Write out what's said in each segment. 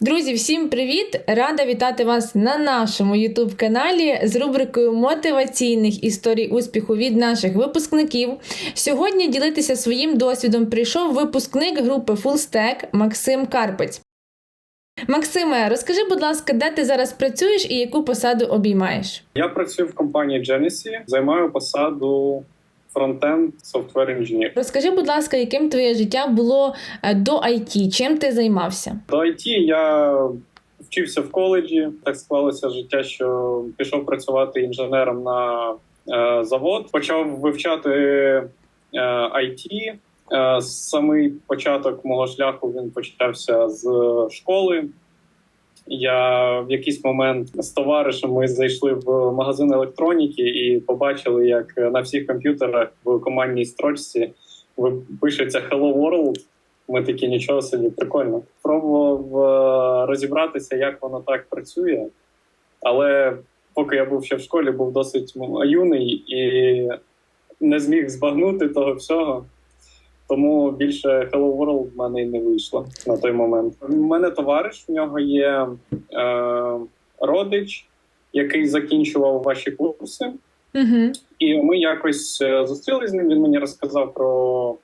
Друзі, всім привіт! Рада вітати вас на нашому youtube каналі з рубрикою мотиваційних історій успіху від наших випускників. Сьогодні ділитися своїм досвідом прийшов випускник групи Full Stack Максим Карпець. Максиме, розкажи, будь ласка, де ти зараз працюєш і яку посаду обіймаєш? Я працюю в компанії Genesee, займаю посаду фронтенд software інженер. Розкажи, будь ласка, яким твоє життя було е, до IT? Чим ти займався? До IT я вчився в коледжі. Так склалося життя, що пішов працювати інженером на е, завод. Почав вивчати е, IT. Е, самий початок мого шляху він почався з школи. Я в якийсь момент з товаришем ми зайшли в магазин електроніки і побачили, як на всіх комп'ютерах в командній строчці пишеться Hello World. Ми такі нічого собі прикольно. Пробував е, розібратися, як воно так працює, але поки я був ще в школі, був досить юний і не зміг збагнути того всього. Тому більше Hello World в мене і не вийшло на той момент. У мене товариш, в нього є е, родич, який закінчував ваші курси. Угу. І ми якось е, зустрілися з ним. Він мені розказав про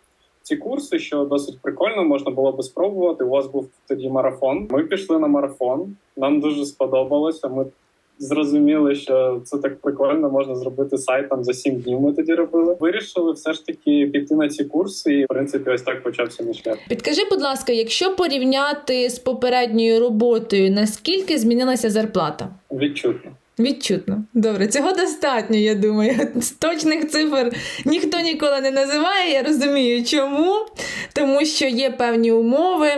ці курси, що досить прикольно, можна було би спробувати. У вас був тоді марафон. Ми пішли на марафон. Нам дуже сподобалося. Ми зрозуміли, що це так прикольно, можна зробити сайт там за сім днів. Ми тоді робили. Вирішили все ж таки піти на ці курси, і в принципі, ось так почався мій шлях. Підкажи, будь ласка, якщо порівняти з попередньою роботою, наскільки змінилася зарплата? Відчутно. Відчутно. Добре, цього достатньо, я думаю. Точних цифр ніхто ніколи не називає. Я розумію, чому. Тому що є певні умови.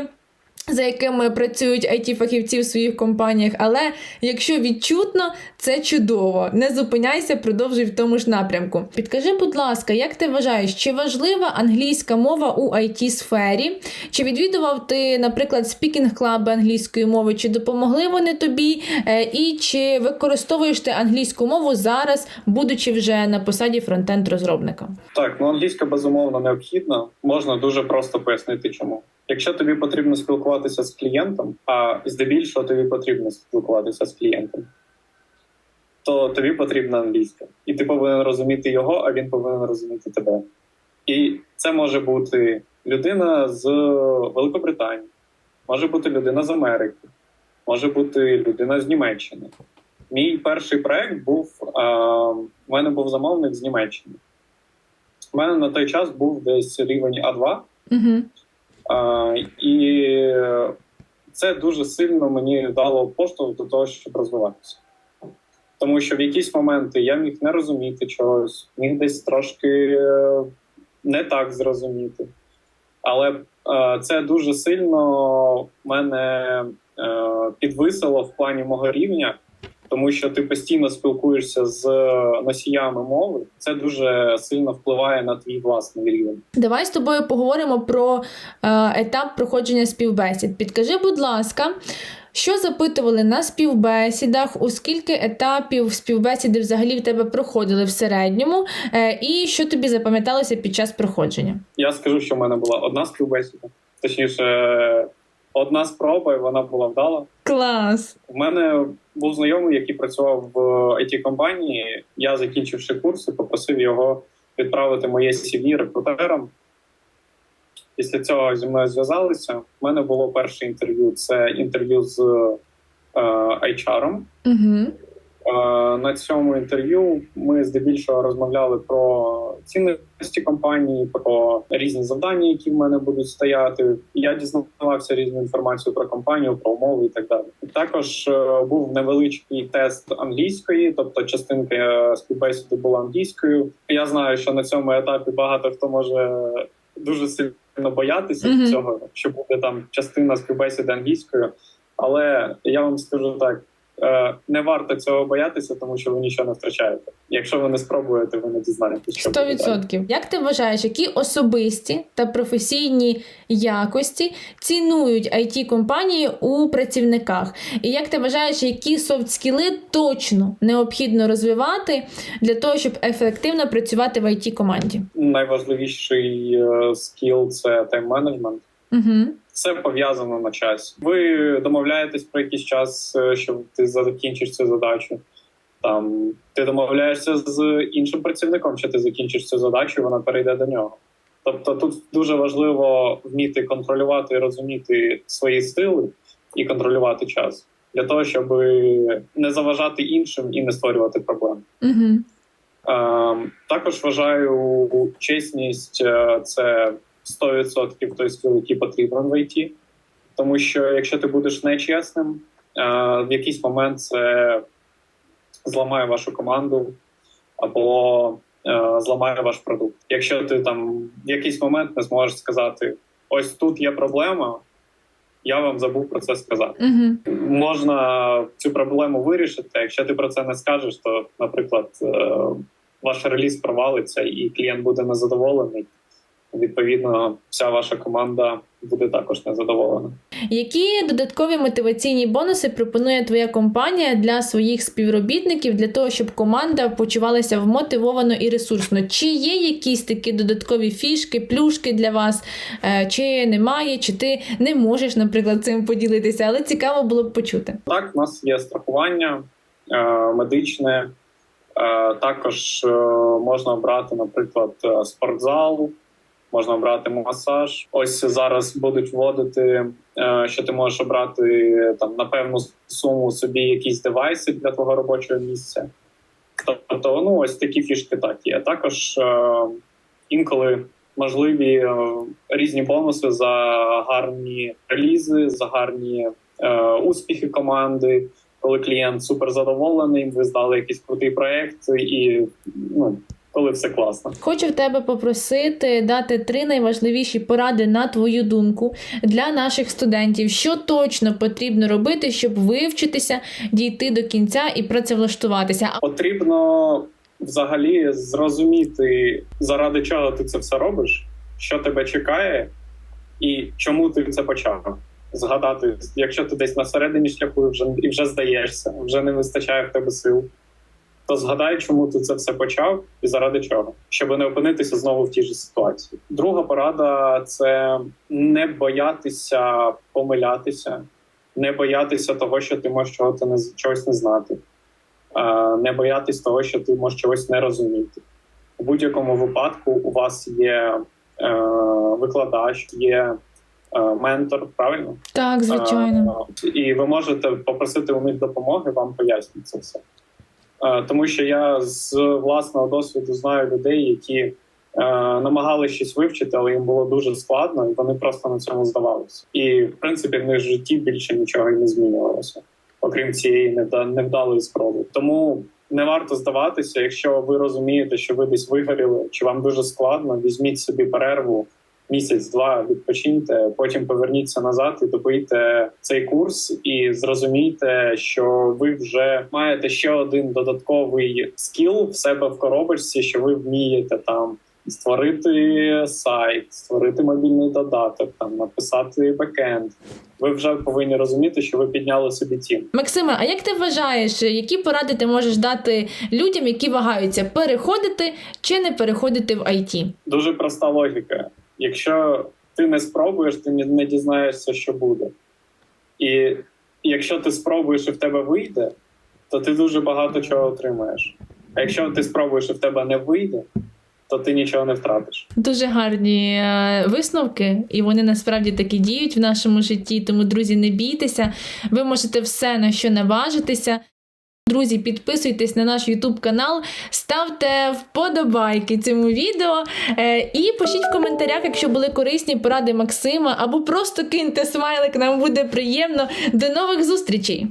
За якими працюють it фахівці в своїх компаніях, але якщо відчутно, це чудово. Не зупиняйся, продовжуй в тому ж напрямку. Підкажи, будь ласка, як ти вважаєш, чи важлива англійська мова у it сфері? Чи відвідував ти, наприклад, спікінг клаби англійської мови? Чи допомогли вони тобі? Е, І чи використовуєш ти англійську мову зараз, будучи вже на посаді фронтенд розробника? Так, ну англійська безумовно необхідна. Можна дуже просто пояснити, чому. Якщо тобі потрібно спілкуватися з клієнтом, а здебільшого тобі потрібно спілкуватися з клієнтом, то тобі потрібна англійська, і ти повинен розуміти його, а він повинен розуміти тебе. І це може бути людина з Великобританії, може бути людина з Америки, може бути людина з Німеччини. Мій перший проект був а, в мене був замовник з Німеччини. У мене на той час був десь рівень А2. Угу. І це дуже сильно мені дало поштовх до того, щоб розвиватися. Тому що в якісь моменти я міг не розуміти чогось, міг десь трошки е, не так зрозуміти. Але е, це дуже сильно мене е, підвисило в плані мого рівня, тому що ти постійно спілкуєшся з носіями мови. Це дуже сильно впливає на твій власний рівень. Давай з тобою поговоримо про е, етап проходження співбесід. Підкажи, будь ласка, що запитували на співбесідах, у скільки етапів співбесіди взагалі в тебе проходили в середньому, е, і що тобі запам'яталося під час проходження? Я скажу, що в мене була одна співбесіда, точніше, одна спроба, і вона була вдала. Клас! У мене був знайомий, який працював в it компанії. Я, закінчивши курси, попросив його відправити моє CV рекрутерам. Після цього зі мною зв'язалися. У мене було перше інтерв'ю. Це інтерв'ю з е, HR. Угу. Е, На цьому інтерв'ю ми здебільшого розмовляли про цінності компанії, про різні завдання, які в мене будуть стояти. Я дізнавався різну інформацію про компанію, про умови і так далі. Також е, був невеличкий тест англійської, тобто частинка е, співбесіди була англійською. Я знаю, що на цьому етапі багато хто може дуже сильно боятися Мгм. цього, що буде там частина співбесіди англійською. Але я вам скажу так: не варто цього боятися, тому що ви нічого не втрачаєте. Якщо ви не спробуєте, ви не дізнаєтесь, що Сто буде відсотків. Як ти вважаєш, які особисті та професійні якості цінують it компанії у працівниках? І як ти вважаєш, які софт-скіли точно необхідно розвивати для того, щоб ефективно працювати в it команді? Найважливіший е, скіл це тайм-менеджмент. Угу. Все пов'язано на часі. Ви домовляєтесь про якийсь час, е, щоб ти закінчиш цю задачу. Там ти домовляєшся з іншим працівником, що ти закінчиш цю задачу, і вона перейде до нього. Тобто тут дуже важливо вміти контролювати і розуміти свої стили і контролювати час для того, щоб не заважати іншим і не створювати проблем. Угу. Ем, також вважаю чесність е, це 100% той скіл, який потрібен в ІТ. Тому що якщо ти будеш нечесним, е, в якийсь момент це зламає вашу команду або е, зламає ваш продукт. Якщо ти там в якийсь момент не зможеш сказати: ось тут є проблема, я вам забув про це сказати Угу. можна цю проблему вирішити. Якщо ти про це не скажеш, то, наприклад, е, ваш реліз провалиться і клієнт буде незадоволений. Відповідно, вся ваша команда буде також незадоволена. Які додаткові мотиваційні бонуси пропонує твоя компанія для своїх співробітників для того, щоб команда почувалася вмотивовано і ресурсно? Чи є якісь такі додаткові фішки, плюшки для вас, Е, чи немає, чи ти не можеш, наприклад, цим поділитися, але цікаво було б почути. Так, у нас є страхування е, медичне. Е, також можна обрати, наприклад, спортзал, можна обрати масаж. Ось зараз будуть вводити, е, що ти можеш обрати там на певну суму собі якісь девайси для твого робочого місця. Тобто, ну ось такі фішки так є. Також е, інколи можливі е, різні бонуси за гарні релізи, за гарні успіхи команди. Коли клієнт супер задоволений, ви здали якийсь крутий проект, і ну коли все класно. Хочу в тебе попросити дати три найважливіші поради на твою думку для наших студентів, що точно потрібно робити, щоб вивчитися, дійти до кінця і працевлаштуватися. Потрібно взагалі зрозуміти, заради чого ти це все робиш, що тебе чекає, і чому ти це почав. Згадати, якщо ти десь на середині шляху вже, і вже здаєшся, вже не вистачає в тебе сил, то згадай, чому ти це все почав і заради чого, щоб не опинитися знову в тій же ситуації. Друга порада це не боятися помилятися, не боятися того, що ти можеш чого не чогось не знати. Не боятись того, що ти можеш чогось не розуміти. У будь-якому випадку у вас є е, викладач, є е, ментор, правильно? Так, звичайно. Е, і ви можете попросити у них допомоги, вам пояснять це все. Е, тому що я з власного досвіду знаю людей, які е, намагалися щось вивчити, але їм було дуже складно, і вони просто на цьому здавалися. І в принципі в них житті більше нічого і не змінювалося окрім цієї невда- невдалої спроби. Тому не варто здаватися, якщо ви розумієте, що ви десь вигоріли, чи вам дуже складно, візьміть собі перерву. Місяць-два відпочиньте, потім поверніться назад і добийте цей курс, і зрозумійте, що ви вже маєте ще один додатковий скіл в себе в коробочці, що ви вмієте там створити сайт, створити мобільний додаток, там написати бекенд. Ви вже повинні розуміти, що ви підняли собі тім. Максиме, а як ти вважаєш, які поради ти можеш дати людям, які вагаються переходити чи не переходити в IT? Дуже проста логіка. Якщо ти не спробуєш, ти не дізнаєшся, що буде. І якщо ти спробуєш і в тебе вийде, то ти дуже багато чого отримаєш. А якщо ти спробуєш і в тебе не вийде, то ти нічого не втратиш. Дуже гарні е, висновки, і вони насправді таки діють в нашому житті. Тому, друзі, не бійтеся. Ви можете все на що наважитися. Друзі, підписуйтесь на наш YouTube канал, ставте вподобайки цьому відео е, і пишіть в коментарях, якщо були корисні поради Максима, або просто киньте смайлик, нам буде приємно. До нових зустрічей!